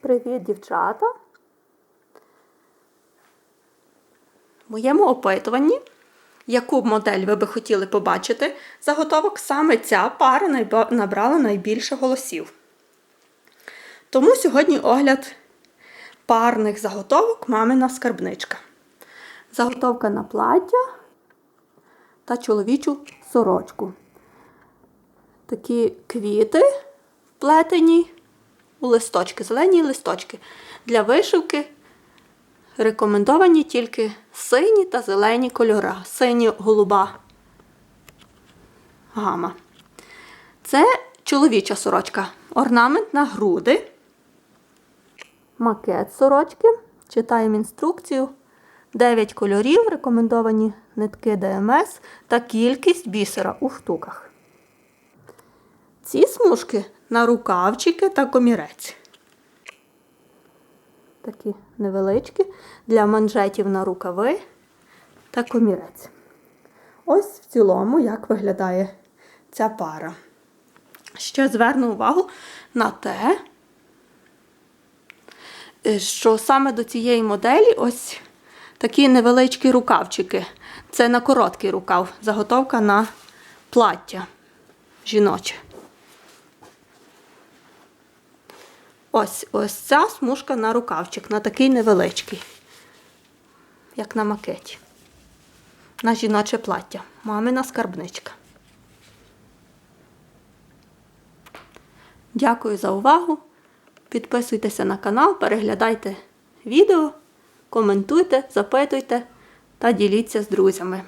Привіт, дівчата! В моєму опитуванні, яку модель ви би хотіли побачити, заготовок саме ця пара набрала найбільше голосів. Тому сьогодні огляд парних заготовок мамина скарбничка. Заготовка на плаття та чоловічу сорочку. Такі квіти вплетені у листочки, зелені листочки. Для вишивки рекомендовані тільки сині та зелені кольори. Сині-голуба гама. Це чоловіча сорочка. Орнамент на груди. Макет сорочки. Читаємо інструкцію. 9 кольорів, рекомендовані нитки ДМС та кількість бісера у штуках. Ці смужки на рукавчики та комірець. Такі невеличкі для манжетів на рукави та комірець. Ось в цілому, як виглядає ця пара. Ще зверну увагу на те, що саме до цієї моделі ось такі невеличкі рукавчики. Це на короткий рукав, заготовка на плаття жіноче. Ось ось ця смужка на рукавчик, на такий невеличкий, як на макеті. На жіноче плаття. Мамина скарбничка. Дякую за увагу. Підписуйтеся на канал, переглядайте відео, коментуйте, запитуйте та діліться з друзями.